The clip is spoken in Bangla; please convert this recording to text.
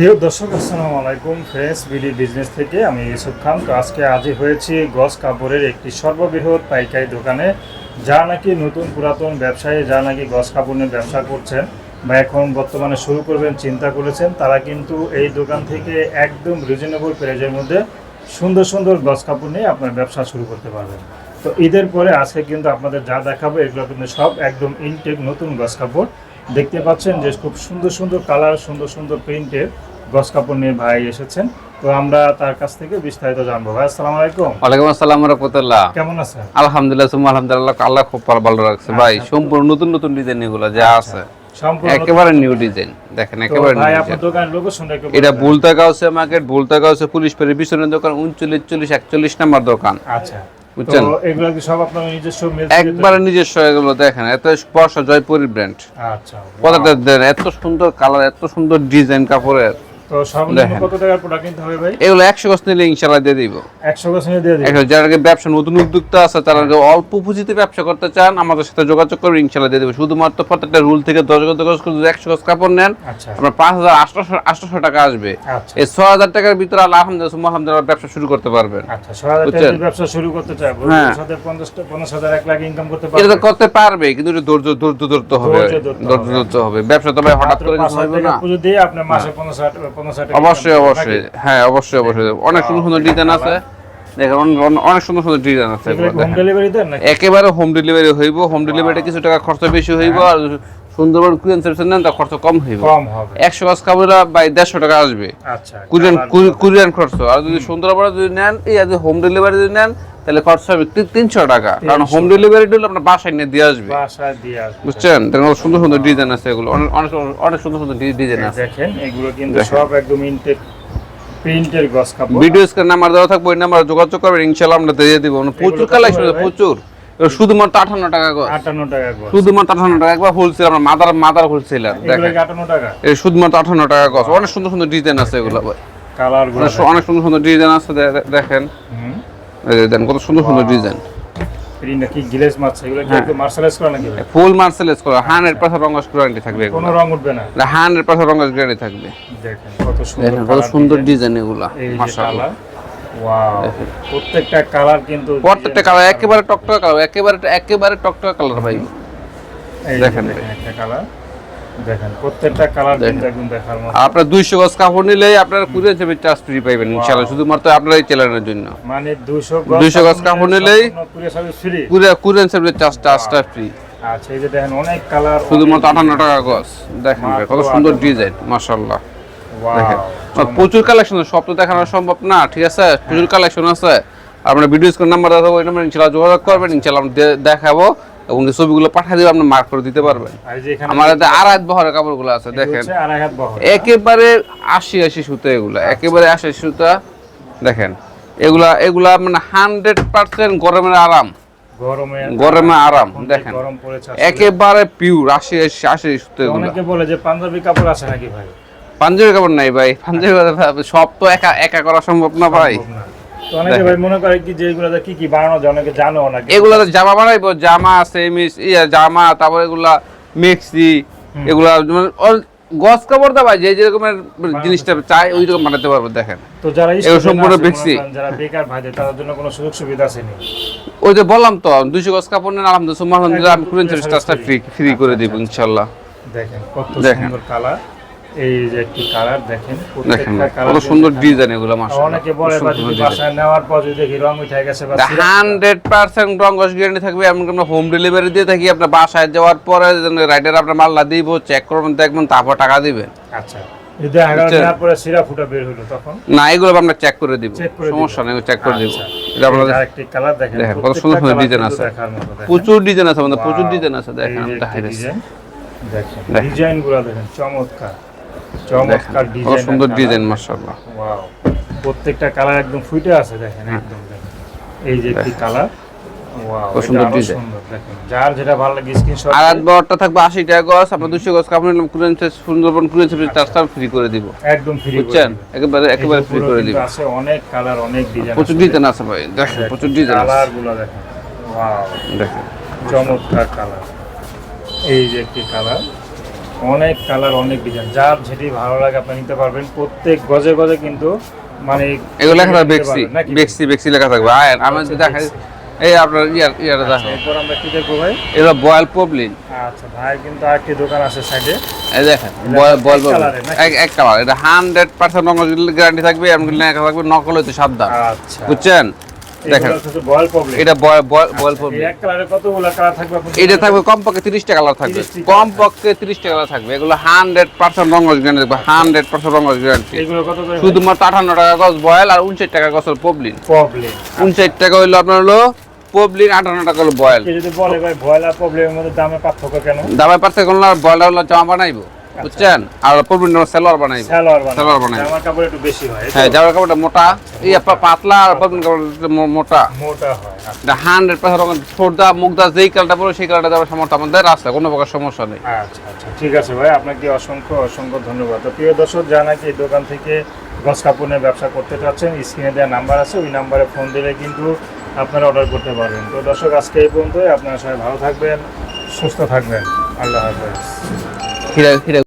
প্রিয় দর্শক, আসসালামু আলাইকুম। ফ্রেশ বিডি বিজনেস থেকে আমি ইউসুফ খান। তো আজকে আজই হয়েছি গস কাপড়ের একটি সর্ববৃহৎ পাইকারি দোকানে। যা নাকি নতুন পুরাতন ব্যবসায়ী, যা নাকি গস কাপড় নিয়ে ব্যবসা করছেন বা এখন বর্তমানে শুরু করবেন, চিন্তা করেছেন, তারা কিন্তু এই দোকান থেকে একদম রিজনেবল প্রাইজের মধ্যে সুন্দর সুন্দর গস কাপড় নিয়ে আপনার ব্যবসা শুরু করতে পারবেন। তো ঈদের পরে আজকে কিন্তু আপনাদের যা দেখাবো, এগুলো কিন্তু সব একদম ইনটেক নতুন গস কাপড়। দেখতে পাচ্ছেন যে খুব সুন্দর সুন্দর কালার সুন্দর সুন্দর প্রিন্টের গস কাপড় নিয়ে ভাই এসেছেন। তো আমরা তার কাছ থেকে বিস্তারিত জানব। ভাই আসসালামু আলাইকুম। ওয়ালাইকুম আসসালাম রহমতুল্লাহ। কেমন আছেন? আলহামদুলিল্লাহ সুম্মা আলহামদুলিল্লাহ আল্লাহ খুব ভালো- রাখছে। ভাই আচ্ছা। সম্পূর্ণ নতুন নতুন ডিজাইন এগুলো যা আছে। একেবারে নিউ ডিজাইন দেখেন একেবারে ভাই নিউ আপনার দোকানের লোকেশনটা একটু এটা বুলতা গাউসে মার্কেট বুলতা গাউসে পুলিশ পেরে পিছনের দোকান উনচল্লিশ চল্লিশ একচল্লিশ নাম্বার দোকান। আচ্ছা। বুঝছেন? এগুলো কি সব আপনার নিজস্ব একবারে নিজস্ব এগুলো দেখেন এত স্পর্শ জয়পুরি ব্র্যান্ড আচ্ছা। এত সুন্দর কালার এত সুন্দর ডিজাইন কাপড়ের। নিলে দিয়ে যারা ব্যবসা নতুন আছে তারা অল্প পুঁজিতে ব্যবসা করতে চান আমাদের সাথে যোগাযোগ দিয়ে শুধুমাত্র প্রত্যেকটা রুল থেকে টাকা আসবে। টাকার ভিতরে ব্যবসা শুরু করতে হ্যাঁ। পারবেন। করতে পারবে। কিন্তু ব্যবসা তবে হঠাৎ করে অবশ্যই অবশ্যই। হ্যাঁ অবশ্যই অবশ্যই। অনেক সুন্দর সুন্দর ডিজাইন আছে। দেখেন অন- অন- অনেক সুন্দর সুন্দর ডিজাইন আছে একেবারে হোম ডেলিভারি হইব। হোম ডেলিভারিতে কিছু টাকা খরচ বেশি হইব আর সুন্দরবন কুরিয়ান সার্ভিস নেন তার খরচ কম হইব। একশো গাছ কাপড়া বাই দেড়শো টাকা আসবে। আচ্ছা কুরিয়ান কুরিয়ান খরচ। আর যদি সুন্দরবনে যদি নেন এই হোম ডেলিভারি যদি নেন তাহলে খরচ হবে তিনশো টাকা। কারণ হোম ডেলিভারি দিলে আপনার বাসায় নিয়ে দিয়ে আসবে। বুঝছেন? সুন্দর সুন্দর ডিজাইন আছে এগুলো। অনেক অনেক সুন্দর সুন্দর ডিজাইন আছে। দেখেন এগুলো কিন্তু সব একদম ইনটেক প্রিন্টের গস কাপড়। ভিডিও স্ক্রিন নাম্বার দেওয়া থাকবে ওই নাম্বার যোগাযোগ করবেন আমরা দিয়ে দিব। প্রচুর কত কালেকশন প্রচুর। শুধুমাত্র আঠান্ন টাকা করে আটান্ন টাকা শুধুমাত্র আঠান্ন টাকা একবার হোলসেল আমরা মাদার মাদার হোলসেলার দেখেন। আটান্ন টাকা? এই শুধুমাত্র আঠান্ন টাকা গছ অনেক সুন্দর সুন্দর ডিজাইন আছে এগুলো কালার অনেক সুন্দর সুন্দর ডিজাইন আছে দেখেন। দেন কত সুন্দর সুন্দর ডিজাইন প্রিন্ট গ্লেজ মাছ এগুলো কি হ্যাঁ। একটু করা নাকি? ফুল করা রঙস গ্যারান্টি থাকবে এগুলো। কোনো রং উঠবে না। হান্ড্রেড পার্সেন্ট রঙস গ্যারান্টি থাকবে। দেখেন কত সুন্দর কত সুন্দর ডিজাইন এগুলা মাশাআল্লাহ। ওয়াও প্রত্যেকটা কালার কিন্তু প্রত্যেকটা কালার একেবারে টকটকা কালার একেবারে একেবারে টকটকা কালার ভাই। দেখেন। দেখেন একটা কালার দেখেন প্রত্যেকটা কালার দেখার মতো। আর আপনার গজ কাপড় নিলেই আপনার কুড়ি হিসেবে চার্জ ফ্রি পাইবেন ইনশাআল্লাহ। শুধুমাত্র আপনার এই চ্যানেলের জন্য। মানে 200 200 গজ কাপড় নিলেই পুরো সার্ভিস ফ্রি কুড়ি কুড়ি হিসেবে চার্জ চার্জটা ফ্রি আচ্ছা এই যে দেখেন অনেক কালার শুধুমাত্র আটান্ন টাকা গজ। দেখেন কত সুন্দর ডিজাইন মাশাআল্লাহ। দেখেন প্রচুর কালেকশন সব তো দেখানো সম্ভব না ঠিক আছে? প্রচুর কালেকশন আছে। আপনার ভিডিও স্ক্রিন নাম্বার দেখাবো ওই নাম্বার ইনশাআল্লাহ যোগাযোগ করবেন ইনশাআল্লাহ আমরা দেখাবো। এবং এই ছবিগুলো পাঠিয়ে দেবো আপনি মার্ক করে দিতে পারবেন। যে আমার হাতে আড়াই বহরের কাপড়গুলো আছে দেখেন। একেবারে আশি আশি সুতা এগুলা একেবারে আশি সুতা দেখেন। এগুলা এগুলা মানে হান্ড্রেড পার্সেন্ট গরমের আরাম। গরমে আরাম। দেখেন। একেবারে পিওর আশি আশি আশি সুতা এগুলা। অনেকে বলে যে পাঞ্জাবি কাপড় আছে নাকি ভাই? পাঞ্জাবি কাপড় নাই ভাই পাঞ্জাবি সব তো একা একা করা সম্ভব না ভাই। তো অনেকে ভাই মনে করে কি যে এগুলো কি কি বানানো যায় অনেকে জানো না এগুলা জামা বানাইবো জামা সেমিস ইয়া জামা তারপর এগুলা মেক্সি এগুলা মানে গস কাপড় দা ভাই যে যেরকমের জিনিসটা চাই ওই রকম বানাতে পারব দেখেন। তো যারা এগুলো সম্পূর্ণ আছে, বেশি। করেন যারা বেকার ভাইদের তাদের জন্য কোনো সুযোগ সুবিধা আছে নি? ওই যে বললাম তো দুইশো গজ কাপড় নেন আলহামদুলিল্লাহ আলহামদুলিল্লাহ আমি কুরিয়ান সার্ভিসটা ফ্রি ফ্রি করে দিব ইনশাল্লাহ। দেখেন কত সুন্দর কালার এই যে একটি কালার দেখেন কত সুন্দর ডিজাইন এগুলো অনেকে বলে বাসায় নেওয়ার পর যদি দেখি রং উঠে গেছে বা সিরা- হান্ড্রেড পার্সেন্ট রঙ্গস গ্যারান্টি থাকবে। এমন হোম ডেলিভারি দিয়ে থাকি আপনার বাসায় যাওয়ার পরে রাইডার আপনার মাল্লা দিব চেক করবেন দেখবেন তারপর টাকা দিবেন। আচ্ছা না এগুলো আমরা চেক করে দিব। সমস্যা নেই চেক করে দিব। আচ্ছা। এটা আপনাদের দেখেন দেখেন, কত সুন্দর সুন্দর ডিজাইন আছে। প্রচুর ডিজাইন আছে আমাদের প্রচুর ডিজাইন আছে। দেখেন আমি চমৎকার। চমৎকার ডিজাইন সুন্দর ডিজাইন মাশাআল্লাহ। ওয়াও প্রত্যেকটা কালার একদম ফুটে আছে দেখেন একদম এই যে একটি কালার ওয়াও সুন্দর যার যেটা ভালো লাগে স্ক্রিনশট আর রাত বারোটা থাকবে আশি টাকা গজ আপনার দুশো গজ কাপড় নিলাম কুরিয়ান সুন্দরবন কুরিয়ান সার্ভিস চার্জটা ফ্রি করে দিব। একদম ফ্রি বুঝছেন? একেবারে একেবারে ফ্রি করে দিব। আছে অনেক কালার অনেক ডিজাইন প্রচুর ডিজাইন আছে ভাই দেখেন প্রচুর ডিজাইন কালারগুলো দেখেন। ওয়াও। দেখেন। চমৎকার কালার। এই যে একটি কালার। অনেক কালার অনেক ডিজাইন যার যেটি ভালো লাগে আপনি নিতে পারবেন। প্রত্যেক গজে গজে কিন্তু মানে এগুলো লেখা থাকবে বেক্সি। বেক্সি বেক্সি লেখা থাকবে। আয় আমি যদি দেখাই। এই আপনার ইয়ার ইয়ার দেখো এরপর আমরা কি দেখব ভাই? এগুলো বয়েল পবলিন। আচ্ছা ভাই কিন্তু আরেকটি দোকান আছে সাইডে এই দেখেন বয়েল পবলিন। এক এক কালার। এটা হান্ড্রেড পার্সেন্ট গ্যারান্টি থাকবে এমন লেখা থাকবে নকল হইতে সাবধান। আচ্ছা। বুঝছেন? দেখেন এটা বয়েল বয়েল পবলিন কালারে কতগুলো কালার থাকবে এটা থাকবে কমপক্ষে তিরিশটা কালার থাকবে। কমপক্ষে তিরিশটা কালার থাকবে। এগুলো হান্ড্রেড পার্সেন্ট রঙ গ্যারান্টি থাকবে হান্ড্রেড পার্সেন্ট রঙ গ্যারান্টি শুধুমাত্র আঠান্ন টাকা গজ বয়েল আর উনষাট টাকা গছ পবলিন প্রবলেম। উনষাট টাকা হইল আপনার হলো পবলিন আঠান্ন টাকা হলো বয়েল। যদি বলে ভাই ভয় আর মধ্যে দামে পার্থক্য কেন? দাবাই পারছে কোন বয়েলটা হলো জামা বানাইবো। বুঝছেন? আর সেলোয়ার বানাইবো। সালোয়ার সালোয়ার বানায় বানায়। আমার কাপড় একটু বেশি হয় হ্যাঁ জামার কাপড়টা মোটা। এই আপনার পাতলা আর পবলিন কাপড় মোটা। মোটা হয় আচ্ছা, এটা হান্ড্রেড পার্সেন্ট ছোটদা মুগদা যেই কালটা পড়ো সেই কালটা দেওয়ার সামর্থ্য আমাদের আছে কোনো প্রকার সমস্যা নেই। আচ্ছা আচ্ছা ঠিক আছে ভাই আপনাকে অসংখ্য অসংখ্য ধন্যবাদ। তো প্রিয় দর্শক যা নাকি দোকান থেকে গস কাপড়ের ব্যবসা করতে চাচ্ছেন স্ক্রিনে দেওয়া নাম্বার আছে ওই নাম্বারে ফোন দিলে কিন্তু আপনারা অর্ডার করতে পারবেন। তো দর্শক আজকে এই পর্যন্তই। আপনারা সবাই ভালো থাকবেন সুস্থ থাকবেন। আল্লাহ হাফেজ।